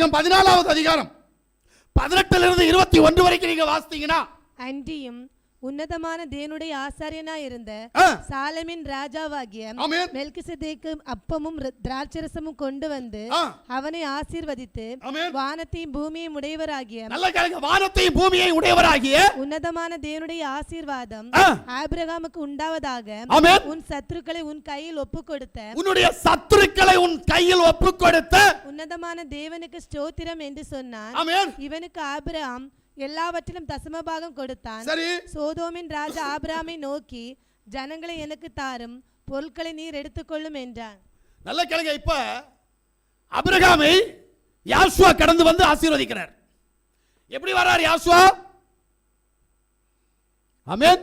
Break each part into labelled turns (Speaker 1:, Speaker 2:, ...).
Speaker 1: புஸ்தகம் பதினாலாவது அதிகாரம். பதினெட்டுல இருந்து இருபத்தி ஒன்று வரைக்கும் நீங்க வாசித்தீங்கன்னா
Speaker 2: அன்றியும் உன்னதமான தேவனுடைய ஆசாரியனாய் இருந்த சாலமின் ராஜாவாகிய மெல்கிசதேக்கு அப்பமும் திராட்சரசமும் கொண்டு வந்து அவனை ஆசீர்வதித்து வானத்தையும் பூமியையும் உடையவராகிய
Speaker 1: வானத்தையும் பூமியையும் உடையவராகிய
Speaker 2: உன்னதமான தேவனுடைய ஆசீர்வாதம் ஆபிரகாமுக்கு உண்டாவதாக உன் சத்துருக்களை உன் கையில் ஒப்பு கொடுத்த
Speaker 1: உன்னுடைய சத்துருக்களை உன் கையில் ஒப்பு கொடுத்த
Speaker 2: உன்னதமான தேவனுக்கு ஸ்தோத்திரம் என்று
Speaker 1: ஆமென்.
Speaker 2: இவனுக்கு ஆபிரகாம் எல்லாவற்றிலும் தசமபாகம் கொடுத்தான்.
Speaker 1: சரி.
Speaker 2: சோதோமின் ராஜா ஆபிரகாமை நோக்கி ஜனங்களை எனக்கு தாரும் பொருட்களை நீர் எடுத்துக்கொள்ளும் என்றான்.
Speaker 1: நல்ல கேளுங்க இப்ப அபிரகாமை யாசுவா கடந்து வந்து ஆசீர்வதிக்கிறார். எப்படி வர்றார் யாசுவா? ஆமென்.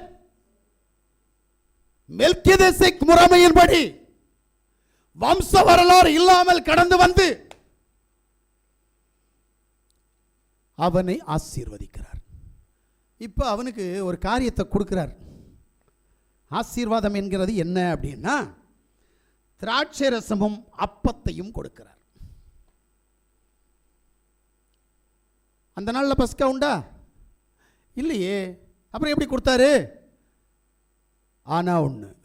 Speaker 1: மெல்கிதேசேக் முறைமையின்படி வம்ச வரலாறு இல்லாமல் கடந்து வந்து அவனை ஆசீர்வதிக்கிறார். இப்போ அவனுக்கு ஒரு காரியத்தை கொடுக்குறார். ஆசீர்வாதம் என்கிறது என்ன அப்படின்னா திராட்சை ரசமும் அப்பத்தையும் கொடுக்கிறார். அந்த நாளில் பஸ்கா உண்டா? இல்லையே. அப்புறம் எப்படி கொடுத்தாரு? ஆனா ஒன்று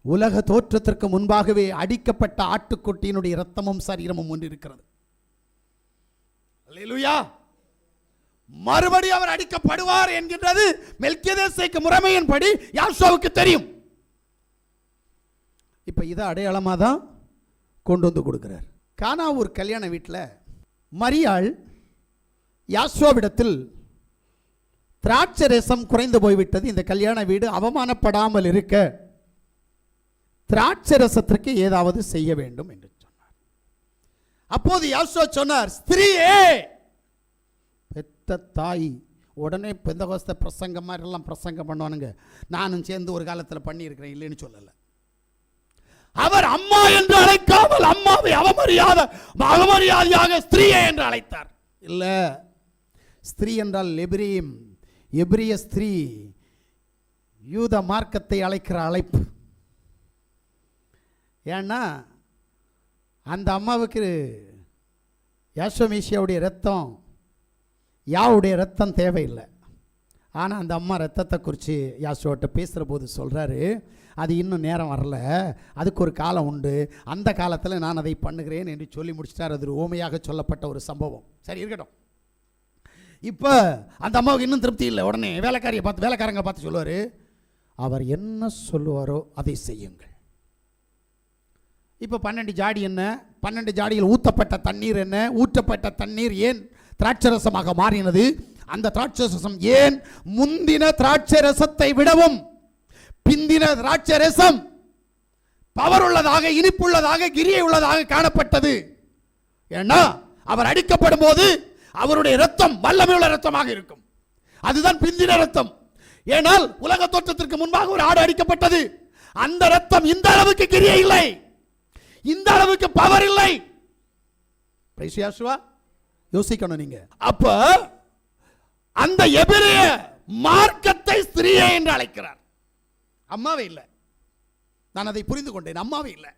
Speaker 1: உலக தோற்றத்திற்கு முன்பாகவே அடிக்கப்பட்ட ஆட்டுக்குட்டியினுடைய இரத்தமும் சரீரமும் ஒன்று இருக்கிறது. அல்லேலூயா! மறுபடி அவர் அடிக்கப்படுவார் என்கின்றது மெல்கியதேசைக்கு முறைமையின்படி யாஷோவுக்கு தெரியும். இப்போ இதை அடையாளமாக தான் கொண்டு வந்து கொடுக்குறார். கானாவூர் கல்யாண வீட்டில் மரியாள் யாஸ்வாவிடத்தில் திராட்சை ரசம் குறைந்து போய்விட்டது. இந்த கல்யாண வீடு அவமானப்படாமல் இருக்க திராட்சை ரசத்திற்கு ஏதாவது செய்ய வேண்டும் என்று சொன்னார். அப்போது யாசோ சொன்னார் ஸ்திரீயே பெத்த தாய் உடனே பெந்தகோஸ்த பிரசங்கம் மாதிரி எல்லாம் பிரசங்கம் பண்ணுவானுங்க. நானும் சேர்ந்து ஒரு காலத்தில் பண்ணியிருக்கிறேன் இல்லைன்னு சொல்லலை. அவர் அம்மா என்று அழைக்காமல் அம்மாவை அவமரியாத அவமரியாதையாக ஸ்திரீயை என்று அழைத்தார். இல்ல ஸ்திரீ என்றால் எபிரியும். எபிரிய ஸ்திரீ யூத மார்க்கத்தை அழைக்கிற அழைப்பு. ஏன்னா அந்த அம்மாவுக்கு யாஷமீஷியாவுடைய ரத்தம் யாவுடைய ரத்தம் தேவையில்லை. ஆனால் அந்த அம்மா ரத்தத்தை குறித்து யாசுவோட்ட பேசுகிற போது சொல்கிறாரு அது இன்னும் நேரம் வரல. அதுக்கு ஒரு காலம் உண்டு. அந்த காலத்தில் நான் அதை பண்ணுகிறேன் என்று சொல்லி முடிச்சிட்டார். அது ஒரு ஓமையாக சொல்லப்பட்ட ஒரு சம்பவம். சரி இருக்கட்டும். இப்போ அந்த அம்மாவுக்கு இன்னும் திருப்தி இல்லை. உடனே வேலைக்காரியை பார்த்து வேலைக்காரங்க பார்த்து சொல்லுவார் அவர் என்ன சொல்லுவாரோ அதை செய்யுங்கள். இப்போ பன்னெண்டு ஜாடி என்ன? பன்னெண்டு ஜாடியில் ஊற்றப்பட்ட தண்ணீர் என்ன? ஊற்றப்பட்ட தண்ணீர் ஏன் திராட்சரசமாக மாறினது. அந்த திராட்சரசம் ஏன்? முந்தின திராட்சை ரசத்தை விடவும் பிந்தின திராட்சை ரசம் பவர் உள்ளதாக இனிப்புள்ளதாக கிரியை உள்ளதாக காணப்பட்டது. ஏன்னா அவர் அடிக்கப்படும் போது அவருடைய ரத்தம் வல்லமையுள்ள ரத்தமாக இருக்கும். அதுதான் பிந்தின ரத்தம் ஏனால் உலக தோற்றத்திற்கு முன்பாக ஒரு ஆடு அடிக்கப்பட்டது. அந்த ரத்தம் இந்த அளவுக்கு கிரியை இல்லை இந்த அளவுக்கு பவர் இல்லை Praise யோசிக்கணும் நீங்க. அப்ப அந்த எபிரிய மார்க்கத்தை ஸ்திரியே என்று அழைக்கிறார். அம்மாவே இல்லை. நான் அதை புரிந்து கொண்டேன். அம்மாவே இல்லை.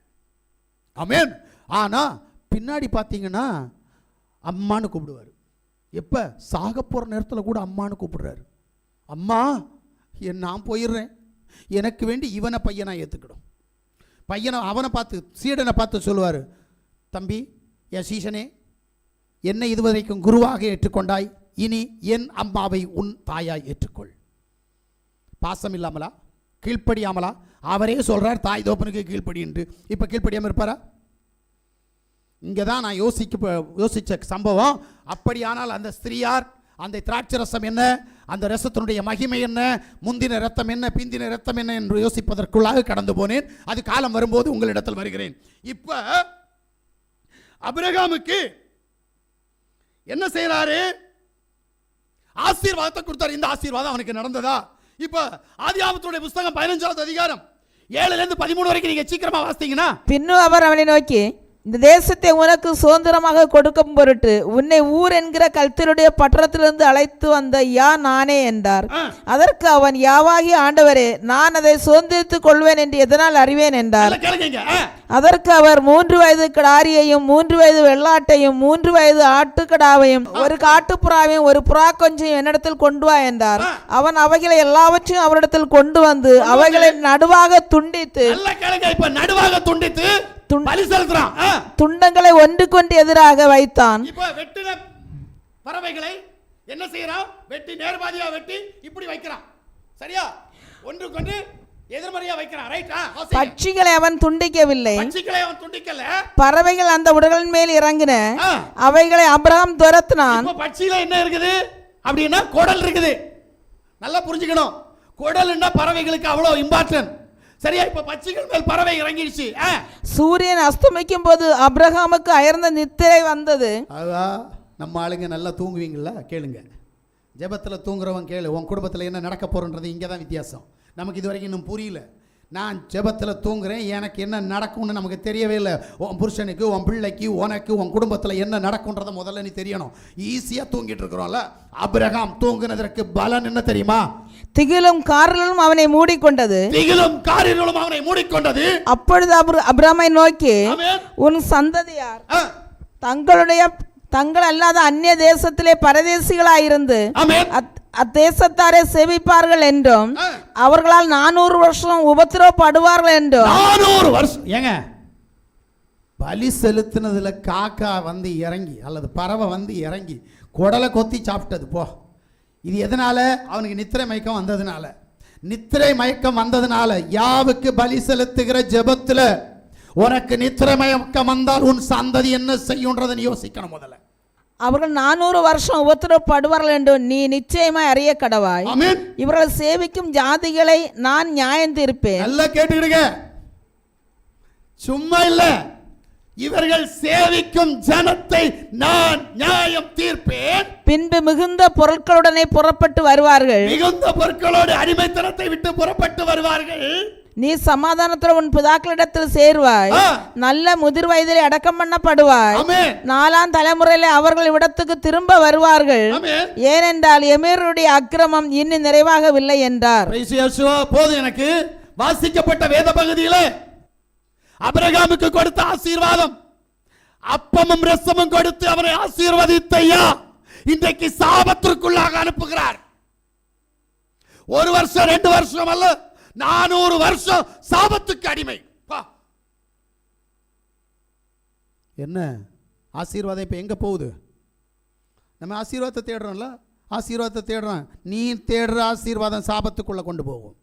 Speaker 1: அமேன் ஆனா பின்னாடி பார்த்தீங்கன்னா அம்மான்னு கூப்பிடுவார். எப்ப? சாக போற நேரத்தில் கூட அம்மான்னு கூப்பிடுறாரு. அம்மா என் நான் போயிடுறேன். எனக்கு வேண்டி இவனை பையனை ஏற்றுக்கிடும் பையனை அவனை பார்த்து சீடனை பார்த்து சொல்லுவார். தம்பி என் சீசனே என்னை இதுவரைக்கும் குருவாக ஏற்றுக்கொண்டாய். இனி என் அம்மாவை உன் தாயாய் ஏற்றுக்கொள். பாசம் இல்லாமலா கீழ்ப்படியாமலா? அவரே சொல்கிறார் தாய் தோப்பனுக்கு கீழ்ப்படி என்று. இப்போ கீழ்ப்படியாமல் இருப்பாரா? இங்கே தான் நான் யோசிக்க யோசித்த சம்பவம். அப்படியானால் அந்த ஸ்திரீயார் அந்த திராட்சை ரசம் என்ன? அந்த ரசத்தினுடைய மகிமை என்ன? முந்தின ரத்தம் என்ன? பிந்தின ரத்தம் என்ன என்று யோசிப்பதற்குள்ளாக கடந்து போனேன். அது காலம் வரும்போது உங்களிடத்தில் வருகிறேன். இப்போ அபிரகாமுக்கு என்ன செய்யறாரு ஆசீர்வாதத்தை கொடுத்தாரு. இந்த ஆசீர்வாதம் அவனுக்கு நடந்ததா? இப்போ ஆதியாபத்துடைய புஸ்தகம் பதினஞ்சாவது அதிகாரம் ஏழுல இருந்து பதிமூணு வரைக்கும் நீங்க சீக்கிரமா வாசித்தீங்கன்னா
Speaker 3: பின்னும் அவர் அவனை நோக்கி இந்த தேசத்தை உனக்கு சுதந்திரமாக கொடுக்கும் பொருட்டு உன்னை ஊர் என்கிற கல்தருடைய பட்டணத்திலிருந்து அழைத்து வந்த யா நானே என்றார். அதற்கு அவன் யாவாகி ஆண்டவரே நான் அதை சுதந்திரித்துக் கொள்வேன் என்று எதனால் அறிவேன்? என்றார். அதற்கு அவர் மூன்று வயது கிடாரியையும் மூன்று வயது வெள்ளாட்டையும் மூன்று வயது ஆட்டுக்கடாவையும் ஒரு காட்டுப்புறாவையும் ஒரு புறா கொஞ்சையும் என்னிடத்தில் கொண்டு வா என்றார். அவன் அவைகளை எல்லாவற்றையும் அவரிடத்தில் கொண்டு வந்து அவைகளை நடுவாக துண்டித்து
Speaker 1: நடுவாக துண்டித்து
Speaker 3: துண்-
Speaker 1: பலி செலுத்துறான்.
Speaker 3: துண்டங்களை ஒன்றுக்கொண்டு எதிராக வைத்தான்.
Speaker 1: இப்ப வெட்டின பறவைகளை என்ன செய்யறான்? வெட்டி நேர்பாதியா வெட்டி இப்படி வைக்கிறான். சரியா? ஒன்று கொண்டு எதிர்மறையா வைக்கிறான். ரைட்டா
Speaker 3: பட்சிகளை அவன் துண்டிக்கவில்லை.
Speaker 1: பட்சிகளை அவன் துண்டிக்கல.
Speaker 3: பறவைகள் அந்த உடலின் மேல் இறங்கின. அவைகளை அபிரகாம் துரத்தினான்.
Speaker 1: பட்சியில என்ன இருக்குது? அப்படின்னா குடல் இருக்குது. நல்லா புரிஞ்சுக்கணும். குடல்னா பறவைகளுக்கு அவ்வளவு இம்பார்ட்டன்ட் சரியா இப்ப பட்சிகள் மேல் பறவை இறங்கிடுச்சு ஆ.
Speaker 3: சூரியன் அஸ்தமிக்கும் போது அபிரகாமுக்கு அயர்ந்த நித்திரை வந்தது.
Speaker 1: அதா நம்ம ஆளுங்க நல்லா தூங்குவீங்களா கேளுங்க. ஜெபத்தில் தூங்குறவன் கேளு. உன் குடும்பத்தில் என்ன நடக்க போகிறன்றது இங்கே தான் வித்தியாசம். நமக்கு இது வரைக்கும் இன்னும் புரியல. நான் ஜெபத்தில் தூங்குறேன் எனக்கு என்ன நடக்கும்னு நமக்கு தெரியவே இல்லை. உன் புருஷனுக்கு உன் பிள்ளைக்கு உனக்கு உன் குடும்பத்தில் என்ன நடக்கும்ன்றதை முதல்ல நீ தெரியணும். ஈஸியாக தூங்கிட்டு இருக்கிறோம்ல. அபிரகாம் தூங்குனதற்கு பலன் என்ன தெரியுமா?
Speaker 3: திகிலும் காரலும் அவனை மூடிக்கொண்டது.
Speaker 1: திகிலும் காரிர்களும் அவனை மூடிக்கொண்டது.
Speaker 3: அப்பொழுது அப்ர- அபிராமை நோக்கி. உன் சந்ததியார் தங்களுடைய தங்கள் அல்லாத அந்நிய தேசத்திலே பரதேசிகளாயிருந்து அத்தேசத்தாரை சேவிப்பார்கள் என்றும். அவர்களால் நானூறு வருஷம் உபத்திரவப்படுவார்கள் என்றும்.
Speaker 1: நானூறு வருஷம் ஏங்க? பலி செலுத்தினதுல காக்கா வந்து இறங்கி அல்லது பறவை வந்து இறங்கி குடலை கொத்தி சாப்பிட்டது போ. இது எதனால? அவனுக்கு நித்திரை மயக்கம் வந்ததுனால. நித்திரை மயக்கம் வந்ததுனால யாவுக்கு பலி செலுத்துகிற ஜெபத்துல உனக்கு நித்திரை மயக்கம் வந்தால் உன் சந்ததி என்ன செய்யுன்றதை நீ யோசிக்கணும் முதல்ல.
Speaker 3: அவர்கள் நானூறு வருஷம் உபத்திரவப்படுவார்கள் என்றும் நீ நிச்சயமாய் அறிய கடவாய். இவர்கள் சேவிக்கும் ஜாதிகளை நான் நியாயம் தீர்ப்பேன்.
Speaker 1: நல்லா கேட்டுக்கிடுங்க. சும்மா இல்ல. இவர்கள் சேவிக்கும் ஜனத்தை நான் நியாயம் தீர்ப்பேன்.
Speaker 3: பின்பு மிகுந்த பொருட்களுடனே புறப்பட்டு வருவார்கள்.
Speaker 1: மிகுந்த பொருட்களோடு அடிமைத்தனத்தை விட்டு புறப்பட்டு வருவார்கள்.
Speaker 3: நீ சமாதானத்துடன் உன் பிதாக்களிடத்தில் சேருவாய். நல்ல முதிர் வயதிலே அடக்கம் பண்ணப்படுவாய். நாலாம் தலைமுறையிலே அவர்கள் இடத்துக்கு திரும்ப வருவார்கள். ஏனென்றால் எமேருடைய அக்கிரமம் இன்னும் நிறைவாகவில்லை என்றார்.
Speaker 1: போதும் எனக்கு. வாசிக்கப்பட்ட வேத பகுதியில அபிரகாமுக்கு கொடுத்த ஆசீர்வாதம் அப்பமும் ரசமும் கொடுத்து அவரை ஆசீர்வதித்த ஐயா இன்றைக்கு சாபத்திற்குள்ளாக அனுப்புகிறார். ஒரு வருஷம் ரெண்டு வருஷம் அல்ல நானூறு வருஷம் சாபத்துக்கு அடிமை. பா. என்ன? ஆசீர்வாதம் இப்போ எங்க போகுது? நம்ம ஆசீர்வாதத்தை தேடுறோம்ல? ஆசீர்வாதத்தை தேடுறோம். நீ தேடுற ஆசீர்வாதம் சாபத்துக்குள்ள கொண்டு போகும்.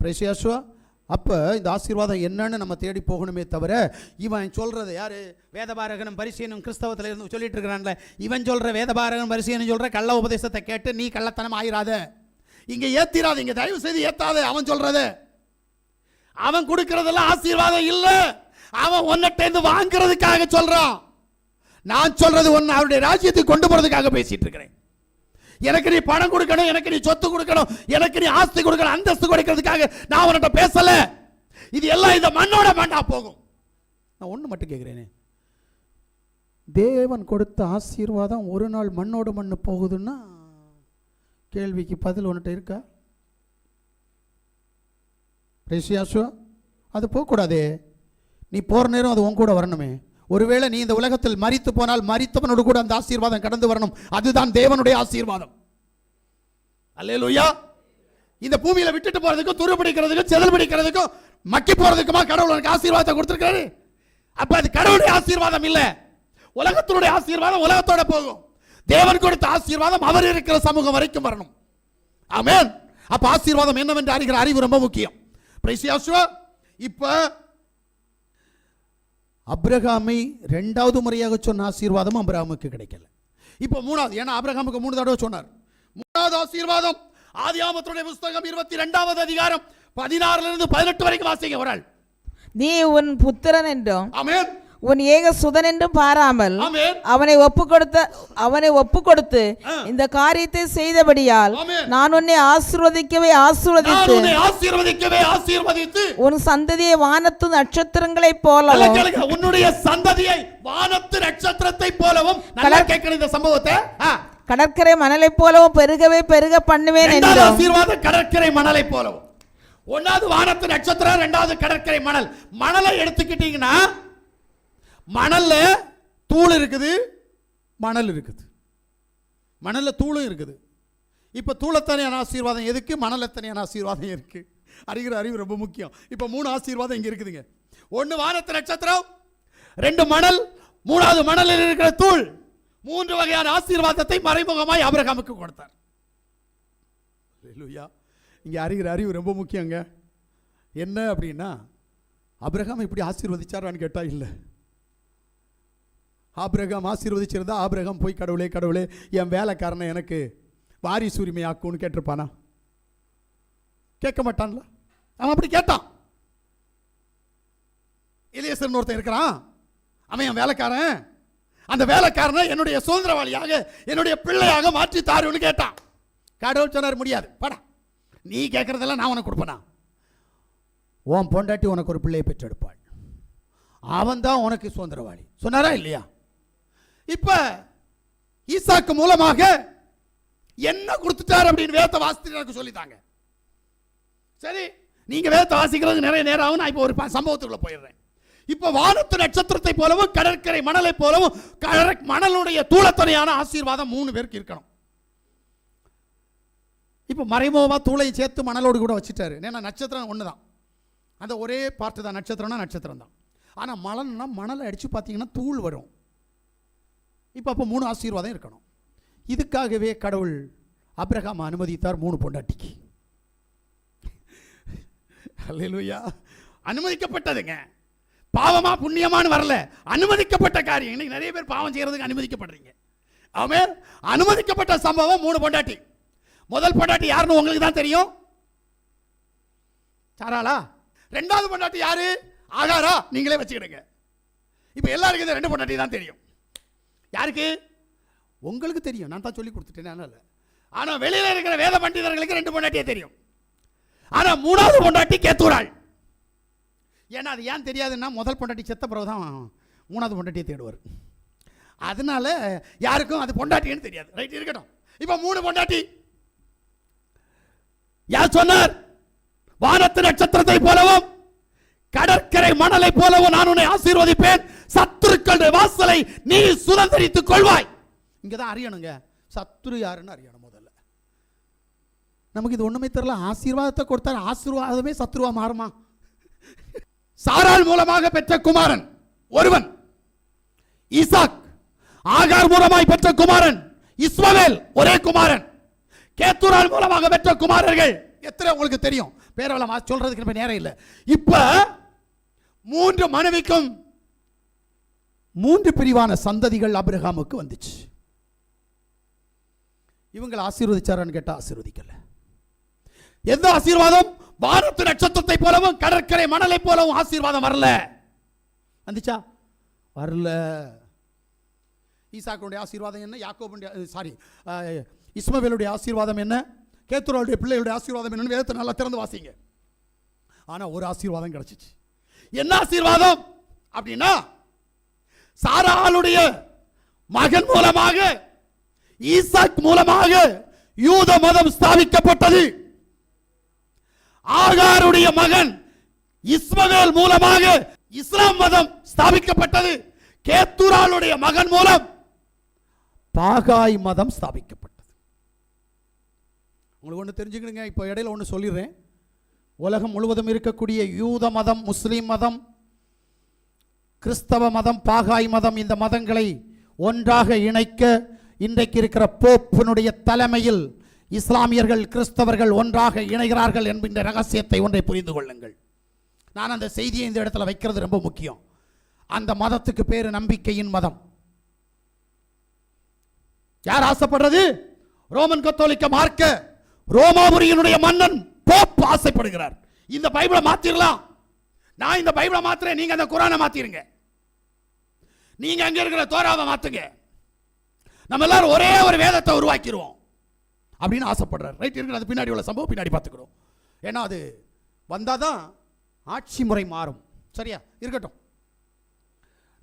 Speaker 1: பிரேசியாசுவா அப்போ இந்த ஆசீர்வாதம் என்னன்னு நம்ம தேடி போகணுமே தவிர இவன் சொல்கிறது யாரு? வேதபாரகனும் பரிசீனும் கிறிஸ்தவத்தில் இருந்து சொல்லிட்டு இருக்கிறான்ல. இவன் சொல்ற வேதபாரகன் பரிசீனும் சொல்ற கள்ள உபதேசத்தை கேட்டு நீ கள்ளத்தனம் ஆயிராத. இங்கே ஏத்திராத இங்கே தயவு செய்து ஏத்தாத அவன் சொல்றது. அவன் கொடுக்கறதெல்லாம் ஆசீர்வாதம் இல்லை. அவன் ஒன்னட்டேந்து வாங்குறதுக்காக சொல்றான். நான் சொல்றது ஒன்னு அவருடைய ராஜ்யத்துக்கு கொண்டு போறதுக்காக பேசிட்டு இருக்கிறேன். எனக்கு நீ பணம் கொடுக்கணும் எனக்கு நீ சொத்து கொடுக்கணும் எனக்கு நீ ஆஸ்தி கொடுக்கணும் அந்தஸ்து கொடுக்கறதுக்காக நான் உன்கிட்ட பேசல. இது எல்லாம் இந்த மண்ணோட மண்ணா போகும். நான் ஒன்று மட்டும் கேட்குறேனே தேவன் கொடுத்த ஆசீர்வாதம் ஒரு நாள் மண்ணோட மண்ணு போகுதுன்னா கேள்விக்கு பதில் ஒன்றுட்ட இருக்கா? பிரேசியாசுவா அது போகக்கூடாதே. நீ போகிற நேரம் அது உன் கூட வரணுமே. ஒருவேளை நீ இந்த உலகத்தில் மறித்து போனால் மறித்தவனோடு கூட அந்த ஆசீர்வாதம் கடந்து வரணும். அதுதான் தேவனுடைய ஆசீர்வாதம். அல்லேலூயா. இந்த பூமியில விட்டுட்டு போறதுக்கும் துரு பிடிக்கிறதுக்கும் செதல் பிடிக்கிறதுக்கும் மக்கி போறதுக்குமா கடவுள் உனக்கு ஆசீர்வாதத்தை கொடுத்துருக்காரு அப்ப அது கடவுளுடைய ஆசீர்வாதம் இல்லை. உலகத்தினுடைய ஆசீர்வாதம் உலகத்தோட போகும். தேவன் கொடுத்த ஆசீர்வாதம் அவர் இருக்கிற சமூகம் வரைக்கும் வரணும். ஆமென். அப்ப ஆசீர்வாதம் என்னவென்று அறிகிற அறிவு ரொம்ப முக்கியம். இப்ப அப்ரஹாமை ரெண்டாவது முறையாக சொன்ன ஆசீர்வாதம் அப்ரஹாமுக்கு கிடைக்கல. இப்போ மூணாவது ஏன்னா அப்ரஹாமுக்கு மூணு தடவை சொன்னார். மூணாவது ஆசீர்வாதம் ஆதியாமத்துடைய புஸ்தகம் இருபத்தி ரெண்டாவது அதிகாரம் பதினாறுல இருந்து பதினெட்டு வரைக்கும் வாசிங்க ஒரு
Speaker 3: நீ உன் புத்திரன் என்றும்
Speaker 1: ஆமென்.
Speaker 3: உன் ஏக சுதன் என்றும் பாராமல் அவனை ஒப்பு கொடுத்த அவனை ஒப்பு கொடுத்து இந்த காரியத்தை செய்தபடியால். நான் உன்னை ஆசீர்வதிக்கவே ஆசீர்வதித்து உன் சந்ததியை வானத்து போலவும்
Speaker 1: கேளுங்க. உன்னுடைய சந்ததியை வானத்து நட்சத்திரத்தை போலவும் நல்லா கேட்கணும் இந்த சம்பவத்தை.
Speaker 3: கடற்கரை மணலைப் போலவும் பெருகவே பெருக பண்ணுவேன்
Speaker 1: இரண்டாவது
Speaker 3: என்றும்
Speaker 1: ஆசீர்வாதம் கடற்கரை மணலை போலவும் ஒன்னாவது வானத்து நட்சத்திரம் ரெண்டாவது கடற்கரை மணல் மணலை எடுத்துக்கிட்டீங்கன்னா மணல்ல தூள் இருக்குது மணல் இருக்குது. மணல்ல தூளும் இருக்குது. இப்போ தூளத்தனியான ஆசீர்வாதம் எதுக்கு? மணலத்தனையான ஆசீர்வாதம் இருக்கு. அறிகிற அறிவு ரொம்ப முக்கியம். இப்போ மூணு ஆசீர்வாதம் இங்கே இருக்குதுங்க. ஒன்று வானத்து நட்சத்திரம் ரெண்டு மணல் மூணாவது மணலில் இருக்கிற தூள். மூன்று வகையான ஆசீர்வாதத்தை மறைமுகமாய் அபிரகாமுக்கு கொடுத்தார். இங்கே அறிகிற அறிவு ரொம்ப முக்கியங்க. என்ன அப்படின்னா அபிரகாம் இப்படி ஆசீர்வதிச்சாரான்னு கேட்டால் இல்லை. ஆபிரகம் ஆசீர்வதிச்சிருந்தா ஆபிரகம் போய் கடவுளே கடவுளே என் வேலைக்காரனை எனக்கு வாரிசு உரிமை ஆக்கும்னு கேட்டிருப்பானா? கேட்க மாட்டான்ல. அவன் அப்படி கேட்டான். இளையசன் ஒருத்தன் இருக்கிறான். அவன் என் வேலைக்காரன். அந்த வேலைக்காரனை என்னுடைய சுதந்திரவாளியாக என்னுடைய பிள்ளையாக மாற்றி தாருன்னு கேட்டான். கடவுள் சொன்னார் முடியாது. படா. நீ கேட்குறதெல்லாம் நான் உனக்கு கொடுப்பேனா? உன் பொண்டாட்டி உனக்கு ஒரு பிள்ளையை பெற்றெடுப்பாள். அவன் தான் உனக்கு சுதந்திரவாளி. சொன்னாரா இல்லையா? இப்ப ஈசாக்கு மூலமாக என்ன கொடுத்துட்டார் அப்படின்னு வேத்த வாசித்து எனக்கு சொல்லித்தாங்க. சரி நீங்க வேத்த வாசிக்கிறது நிறைய நேரம் ஆகும் நான் இப்போ ஒரு சம்பவத்துக்குள்ளே சம்பவத்துக்குள்ள போயிடுறேன். இப்போ வானத்து நட்சத்திரத்தை போலவும் கடற்கரை மணலை போலவும் கடற் மணலுடைய தூளத்தனையான ஆசீர்வாதம் மூணு பேருக்கு இருக்கணும். இப்போ மறைமுகமாக தூளையும் சேர்த்து மணலோடு கூட வச்சுட்டாரு. ஏன்னா நட்சத்திரம் ஒன்று தான் அந்த ஒரே பார்ட்டு தான். நட்சத்திரம்னா நட்சத்திரம் தான் ஆனால் மணல்னா மணலை அடித்து பார்த்தீங்கன்னா தூள் வரும். இப்போ அப்போ மூணு ஆசீர்வாதம் இருக்கணும். இதுக்காகவே கடவுள் அப்ரஹாம் அனுமதித்தார் மூணு பொண்டாட்டிக்கு. அல்லேலூயா அனுமதிக்கப்பட்டதுங்க. பாவமா புண்ணியமான்னு வரல. அனுமதிக்கப்பட்ட காரியம். இன்னைக்கு நிறைய பேர் பாவம் செய்யறதுக்கு அனுமதிக்கப்படுறீங்க. அவன் அனுமதிக்கப்பட்ட சம்பவம் மூணு பொண்டாட்டி. முதல் பொண்டாட்டி யாருன்னு உங்களுக்கு தான் தெரியும்? சாராளா? ரெண்டாவது பொண்டாட்டி யாரு? ஆகாரா? நீங்களே வச்சுக்கிடுங்க. இப்போ எல்லாருக்கும் ரெண்டு பொண்டாட்டி தான் தெரியும். யாருக்கு? உங்களுக்கு தெரியும். நான் தான் சொல்லி கொடுத்துட்டேன் அதனால். ஆனால் வெளியில் இருக்கிற வேத பண்டிதர்களுக்கு ரெண்டு பொண்டாட்டியே தெரியும். ஆனால் மூணாவது பொண்டாட்டி கேத்தூராள். ஏன்னா அது ஏன் தெரியாதுன்னா முதல் பொண்டாட்டி செத்த பிறகு தான் மூணாவது பொண்டாட்டியை தேடுவார். அதனால யாருக்கும் அது பொண்டாட்டின்னு தெரியாது. ரைட் இருக்கட்டும். இப்போ மூணு பொண்டாட்டி. யார் சொன்னார்? வானத்து நட்சத்திரத்தை போலவும் கடற்கரை மணலை போலவும் நான் உன்னை ஆசீர்வதிப்பேன். சத்துருக்கள் வாசலை நீ சுதந்திரித்துக் கொள்வாய். இங்கதான் அறியணுங்க. சத்துரு யாருன்னு அறியணும் முதல்ல. நமக்கு இது ஒண்ணுமே தெரியல. ஆசீர்வாதத்தை கொடுத்தா ஆசீர்வாதமே சத்ருவா மாறுமா? சாரால் மூலமாக பெற்ற குமாரன் ஒருவன். ஈசாக் ஆகார் மூலமாய் பெற்ற குமாரன் இஸ்மவேல் ஒரே குமாரன். கேத்துரால் மூலமாக பெற்ற குமாரர்கள். எத்தனை உங்களுக்கு தெரியும்? பேரவளம் சொல்றதுக்கு நம்ம நேரம் இல்லை. இப்ப மூன்று மனைவிக்கும் மூன்று பிரிவான சந்ததிகள் அபிரகாமுக்கு வந்துச்சு. இவங்களை ஆசீர்வதிச்சாரான்னு கேட்டால் ஆசீர்வதிக்கல. எந்த ஆசீர்வாதம்? வானத்து நட்சத்திரத்தை போலவும் கடற்கரை மணலை போலவும் ஆசீர்வாதம் வரல. வந்துச்சா? வரல. ஈசாக்கனுடைய ஆசீர்வாதம் என்ன? யாக்கோபுடைய சாரி இஸ்மவேலுடைய ஆசீர்வாதம் என்ன? கேத்துராவுடைய பிள்ளைகளுடைய ஆசீர்வாதம் என்னன்னு வேதத்தை நல்லா திறந்து வாசிங்க. ஆனால் ஒரு ஆசீர்வாதம் கிடச்சிச்சு. என்ன ஆசீர்வாதம்? அப்படின்னா சாராளுடைய மகன் மூலமாக ஈசாக் மூலமாக யூத மதம் ஸ்தாபிக்கப்பட்டது. ஆகாருடைய மகன் இஸ்மவேல் மூலமாக இஸ்லாம் மதம் ஸ்தாபிக்கப்பட்டது. கேத்துராளுடைய மகன் மூலம் பாகாய் மதம் ஸ்தாபிக்கப்பட்டது. உங்களுக்கு ஒன்று தெரிஞ்சுக்கணுங்க இப்போ இடையில ஒன்று சொல்லிடுறேன். உலகம் முழுவதும் இருக்கக்கூடிய யூத மதம் முஸ்லீம் மதம் கிறிஸ்தவ மதம் பாகாய் மதம் இந்த மதங்களை ஒன்றாக இணைக்க இன்றைக்கு இருக்கிற போப்பினுடைய தலைமையில் இஸ்லாமியர்கள் கிறிஸ்தவர்கள் ஒன்றாக இணைகிறார்கள் என்கின்ற ரகசியத்தை ஒன்றை புரிந்து கொள்ளுங்கள். நான் அந்த செய்தியை இந்த இடத்துல வைக்கிறது ரொம்ப முக்கியம். அந்த மதத்துக்கு பேரு நம்பிக்கையின் மதம். யார் ஆசைப்படுறது? ரோமன் கத்தோலிக்க மார்க்க ரோமாபுரியினுடைய மன்னன் போப் ஆசைப்படுகிறார். இந்த பைபிளை மாத்திரலாம். நான் இந்த பைபிளை மாத்துறேன் நீங்க அந்த குரானை மாத்திருங்க. நீங்க அங்க இருக்கிற தோராவை மாத்துங்க. நம்ம எல்லாரும் ஒரே ஒரு வேதத்தை உருவாக்கிடுவோம் அப்படின்னு ஆசைப்படுறாரு. ரைட் இருக்கிற அது பின்னாடி உள்ள சம்பவம் பின்னாடி பார்த்துக்கிறோம். ஏன்னா அது வந்தால் தான் ஆட்சி முறை மாறும். சரியா? இருக்கட்டும்.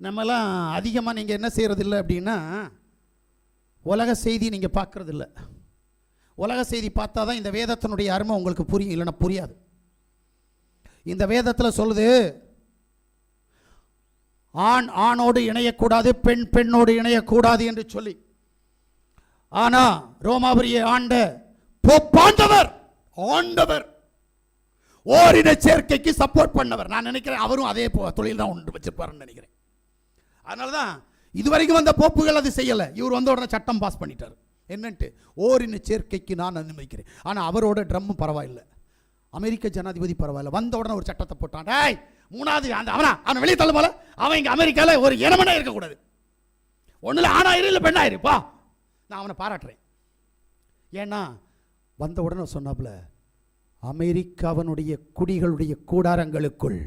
Speaker 1: நம்மலாம் அதிகமாக நீங்கள் என்ன செய்கிறதில்ல அப்படின்னா உலக செய்தி நீங்கள் பார்க்குறதில்ல. உலக செய்தி பார்த்தா தான் இந்த வேதத்தினுடைய அருமை உங்களுக்கு புரியும் இல்லைன்னா புரியாது. இந்த வேதத்தில் சொல்லுது ஆண் ஆணோடு இணையக்கூடாது பெண் பெண்ணோடு இணையக்கூடாது என்று சொல்லி. ஆனா ரோமாபுரியை ஆண்ட போப்பாண்டவர் ஆண்டவர் ஓரின சேர்க்கைக்கு சப்போர்ட் பண்ணவர். நான் நினைக்கிறேன் அவரும் அதே போ தொழில் தான் ஒன்று வச்சிருப்பாருன்னு நினைக்கிறேன். அதனால தான் இதுவரைக்கும் வந்த போப்புகள் அது செய்யலை. இவர் வந்த உடனே சட்டம் பாஸ் பண்ணிட்டார். என்னன்ட்டு? ஓரின சேர்க்கைக்கு நான் அனுமதிக்கிறேன் ஆனால் அவரோட ட்ரம்மும் பரவாயில்லை. அமெரிக்க ஜனாதிபதி பரவாயில்ல. வந்த உடனே ஒரு சட்டத்தை போட்டான். டேய் மூணாவது அந்த அவனா? அவனை வெளியே தள்ள போல. அவன் இங்கே அமெரிக்காவில் ஒரு இனமனே இருக்கக்கூடாது. ஒன்றில் ஆணாயிரு இல்லை பெண்ணாயிரு நான் அவனை பாராட்டுறேன். ஏன்னா வந்த உடனே சொன்னாப்புல அமெரிக்காவனுடைய குடிகளுடைய கூடாரங்களுக்குள்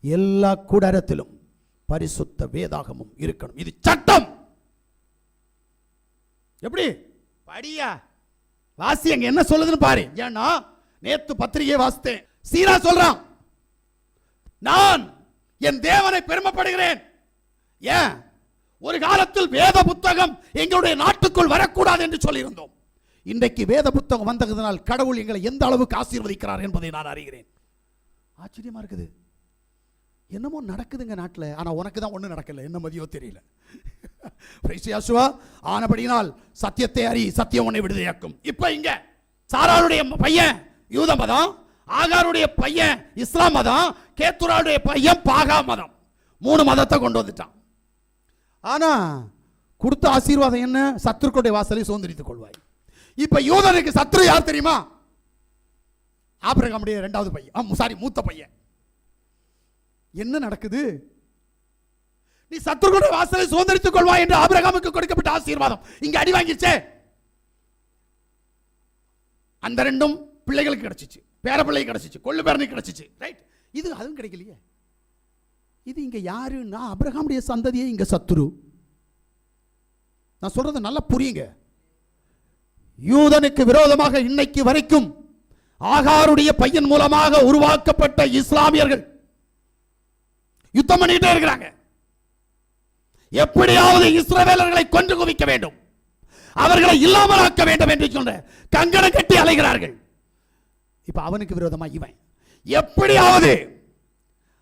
Speaker 1: எல்லா கூடாரத்திலும் பரிசுத்த வேதாகமும் இருக்கணும். இது சட்டம்! எப்படி? படியா? வாசி அங்க என்ன சொல்லுதுன்னு பாரு. ஏன்னா நேத்து பத்திரிகை வாசித்தேன். சீரா சொல்றான் நான் என் தேவனை பெருமைப்படுகிறேன். ஏன்? ஒரு காலத்தில் வேத புத்தகம் எங்களுடைய நாட்டுக்குள் வரக்கூடாது என்று சொல்லியிருந்தோம். இன்றைக்கு வேத புத்தகம் வந்ததனால் கடவுள் எங்களை எந்த அளவுக்கு ஆசீர்வதிக்கிறார் என்பதை நான் அறிகிறேன். ஆச்சரியமா இருக்குது. என்னமோ நடக்குதுங்க நாட்டில். ஆனால் உனக்கு தான் ஒன்றும் நடக்கல. என்ன மதியோ தெரியல. பிரைசியாசுவா ஆனபடியினால் சத்தியத்தை அறி சத்தியம் உன்னை விடுதலையாக்கும். இப்போ இங்க சாராளுடைய பையன் யூத மதம். ஆகாருடைய பையன் இஸ்லாம் மதம். கேத்துராளுடைய பையன் பாகா மதம். மூணு மதத்தை கொண்டு வந்துட்டான். ஆனா கொடுத்த ஆசீர்வாதம் என்ன? சத்துருக்களுடைய வாசலை சுதந்திரித்துக் கொள்வாய். இப்ப யூதனுக்கு சத்ரு யார் தெரியுமா? ஆபிரகாமுடைய ரெண்டாவது பையன். சாரி மூத்த பையன். என்ன நடக்குது? நீ சத்துருக்களுடைய வாசலை சுதந்திரித்துக் கொள்வாய் என்று ஆபிரகாமுக்கு கொடுக்கப்பட்ட ஆசீர்வாதம். இங்க அடி வாங்கிச்சே அந்த ரெண்டும் பிள்ளைகளுக்கு கிடைச்சிச்சு. பேர பிள்ளை கிடைச்சிச்சு. கொள்ளு பேரனுக்கு கிடைச்சிச்சு. ரைட் இது அதுவும் கிடைக்கலையே. இது இங்க யாருன்னா அபிரகாமுடைய சந்ததியே இங்க சத்துரு நான் சொல்றது நல்லா புரியுங்க. யூதனுக்கு விரோதமாக இன்னைக்கு வரைக்கும் ஆகாருடைய பையன் மூலமாக உருவாக்கப்பட்ட இஸ்லாமியர்கள் யுத்தம் பண்ணிட்டே இருக்கிறாங்க. எப்படியாவது இஸ்ரவேலர்களை கொன்று குவிக்க வேண்டும். அவர்களை இல்லாமல் ஆக்க வேண்டும் என்று சொல்ற கங்கணம் கட்டி அலைகிறார்கள். இப்ப அவனுக்கு விரோதமா இவன். எப்படியாவது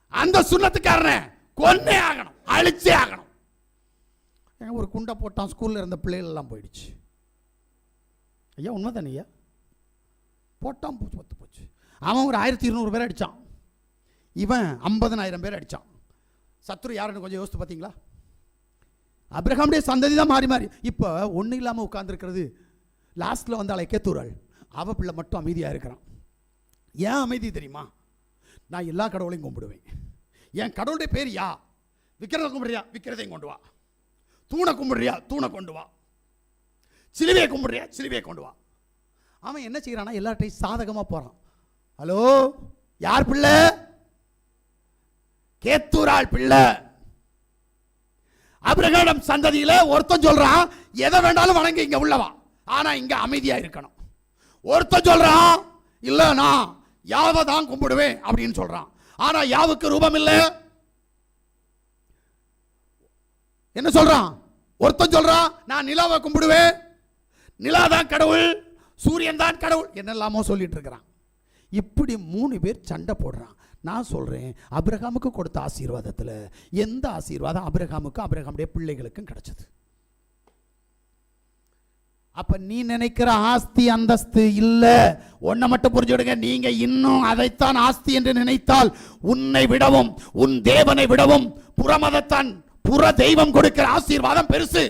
Speaker 1: அந்த சுண்ணத்துக்காரனை கொன்னே ஆகணும் அழிச்சே ஆகணும். ஏன் ஒரு குண்டை போட்டான் ஸ்கூல்ல இருந்த பிள்ளைகள் எல்லாம் போயிடுச்சு. ஐயா உண்மைதானே ஐயா? போட்டான் போச்சு பத்து போச்சு. அவன் ஒரு ஆயிரத்தி இருநூறு பேர் அடிச்சான். இவன் ஐம்பதனாயிரம் பேர் அடிச்சான். சத்ரு யாருன்னு கொஞ்சம் யோசித்து பார்த்தீங்களா? அப்ரஹாமுடைய சந்ததி தான் மாறி மாறி. இப்போ ஒன்றும் இல்லாமல் உட்காந்துருக்கிறது லாஸ்ட்டில் வந்தாலே கேத்தூராள் அவ பிள்ளை மட்டும் அமைதியாக இருக்கிறான். ஏன் அமைதி தெரியுமா? நான் எல்லா கடவுளையும் கும்பிடுவேன். என் கடவுளுடைய பேர் யா? விக்கிரத கும்பிடுறியா? விக்கிரதையும் கொண்டு வா. தூணை கும்பிடுறியா? தூணை கொண்டு வா. சிலுவையை கும்பிடுறியா? சிலுவையை கொண்டு வா. அவன் என்ன செய்கிறான்னா எல்லார்ட்டையும் சாதகமாக போகிறான் ஹலோ யார் பிள்ளை? கேத்தூராள் பிள்ளை. அபிரகாம் சந்ததியில ஒருத்தன் சொல்றான் எதை வேண்டாலும் வணங்கி இங்க உள்ளவா? ஆனா இங்க அமைதியா இருக்கணும். ஒருத்தன் சொல்றான் இல்லை நான் யாவை தான் கும்பிடுவேன்? அப்படின்னு சொல்றான். ஆனா யாவுக்கு ரூபம் இல்ல? என்ன சொல்றான்? ஒருத்தன் சொல்றான் நான் நிலாவை கும்பிடுவேன். நிலா தான் கடவுள் சூரியன் தான் கடவுள் என்னெல்லாமோ சொல்லிட்டு இருக்கிறான். இப்படி மூணு பேர் சண்டை போடுறான். நான் சொல்றேன் அபிரகாமுக்கு கொடுத்த ஆசீர்வாதத்தில் எந்த ஆசீர்வாதம்? அபிரகாமுக்கும் அபிரகாமுடைய பிள்ளைகளுக்கும் கிடைச்சது. அப்ப நீ நினைக்கிற ஆஸ்தி அந்தஸ்து இல்ல. ஒன்ன மட்டும் புரிஞ்சுடுங்க நீங்க இன்னும் அதைத்தான் ஆஸ்தி என்று நினைத்தால் உன்னை விடவும் உன் தேவனை விடவும் புறமதத்தான் புற தெய்வம் கொடுக்கிற ஆசீர்வாதம் பெருசு.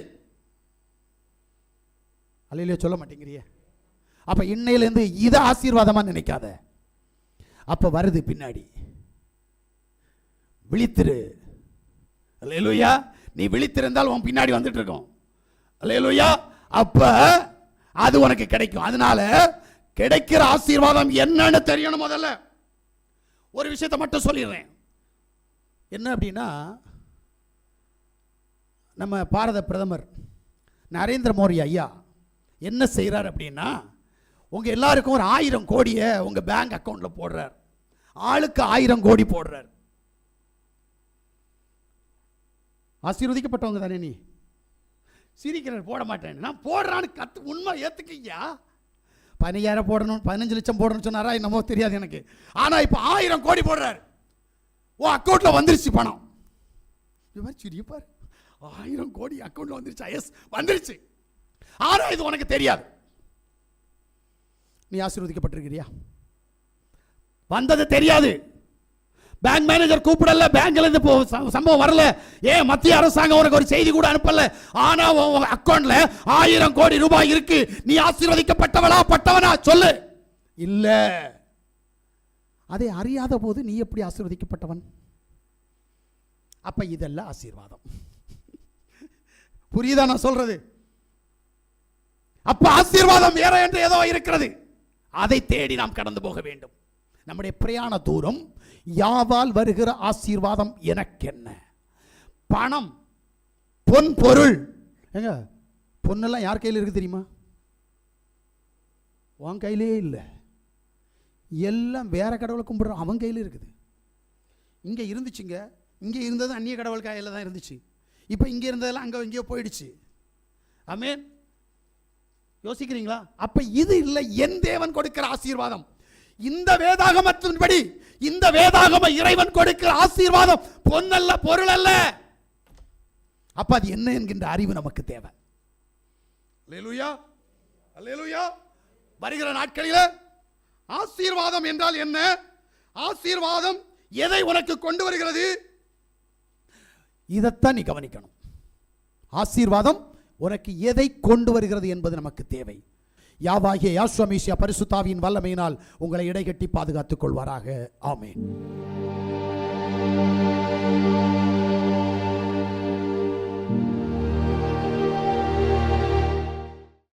Speaker 1: அல்லையிலே சொல்ல மாட்டேங்கிறியே. அப்ப இன்னையிலேருந்து இதை ஆசீர்வாதமா நினைக்காத. அப்ப வருது பின்னாடி. விழித்திரு. அல்லேலூயா. நீ விழித்திருந்தால் உன் பின்னாடி வந்துட்டு இருக்கோம் அல்லேலூயா. அப்ப அது உனக்கு கிடைக்கும். அதனால கிடைக்கிற ஆசீர்வாதம் என்னன்னு தெரியணும் முதல்ல. ஒரு விஷயத்தை மட்டும் சொல்லிடுறேன். என்ன அப்படின்னா நம்ம பாரத பிரதமர் நரேந்திர மோடி ஐயா என்ன செய்கிறார் அப்படின்னா உங்கள் எல்லாருக்கும் ஒரு ஆயிரம் கோடியை உங்கள் பேங்க் அக்கௌண்ட்டில் போடுறார். ஆளுக்கு ஆயிரம் கோடி போடுறார். ஆசீர்வதிக்கப்பட்டவங்க தானே நீ? சிரிக்கிறார் போட மாட்டேன். நான் போடுறான்னு கத்து உண்மை ஏற்றுக்கீங்க பதினையாயிரம் போடணும் பதினஞ்சு லட்சம் போடணும்னு சொன்னாரா என்னமோ தெரியாது எனக்கு. ஆனால் இப்போ ஆயிரம் கோடி போடுறாரு. ஓ அக்கௌண்ட்டில் வந்துருச்சு பணம். இது மாதிரி சிரிப்பார் ஆயிரம் கோடி அக்கௌண்ட்டில் வந்துருச்சு? எஸ் வந்துருச்சு. ஆனால் இது உனக்கு தெரியாது. நீ ஆசீர்வதிக்கப்பட்டிருக்கிறியா? வந்தது தெரியாது. பேங்க் மேனேஜர் கூப்பிடல பேங்க்ல இருந்து ச- சம்பவம் வரல. ஏன் மத்திய அரசாங்கம் உனக்கு ஒரு செய்தி கூட அனுப்பல? ஆனா உன் அக்கௌண்ட்ல ஆயிரம் கோடி ரூபாய் இருக்கு. நீ ஆசீர்வதிக்கப்பட்டவளா பட்டவனா? சொல்லு. இல்ல. அதை அறியாத போது நீ எப்படி ஆசீர்வதிக்கப்பட்டவன்? அப்ப இதெல்லாம் ஆசீர்வாதம். புரியுதா நான் சொல்றது? அப்ப ஆசீர்வாதம் வேற என்று ஏதோ இருக்கிறது. அதை தேடி நாம் கடந்து போக வேண்டும். நம்முடைய பிரயாண தூரம் யாவால் வருகிற ஆசீர்வாதம் எனக்கென்ன? பணம் பொன் பொருள். ஏங்க பொண்ணெல்லாம் யார் கையில் இருக்கு தெரியுமா? உன் கையிலே இல்லை. எல்லாம் வேற கடவுளை கும்பிடுறான் அவன் கையில் இருக்குது. இங்கே இருந்துச்சுங்க. இங்கே இருந்தது அந்நிய கடவுள் கையில் தான் இருந்துச்சு. இப்போ இங்கே இருந்ததெல்லாம் அங்கே இங்கேயோ போயிடுச்சு. ஆமென் யோசிக்கிறீங்களா? அப்போ இது இல்லை என் தேவன் கொடுக்கிற ஆசீர்வாதம். இந்த வேதாகமத்தின்படி இந்த வேதாகம இறைவன் கொடுக்கிற ஆசீர்வாதம் பொன்னல்ல பொருள் அல்ல அப்ப அது என்ன என்கின்ற அறிவு நமக்கு தேவை. வருகிற நாட்களில் ஆசீர்வாதம் என்றால் என்ன? ஆசீர்வாதம் எதை உனக்கு கொண்டு வருகிறது? இதைத்தான் நீ கவனிக்கணும். ஆசீர்வாதம் உனக்கு எதை கொண்டு வருகிறது என்பது நமக்கு தேவை. யாவாகிய யாஸ்வமேசியா பரிசுத்தாவியின் வல்லமையினால் உங்களை இடைகட்டி பாதுகாத்துக் கொள்வாராக ஆமேன்.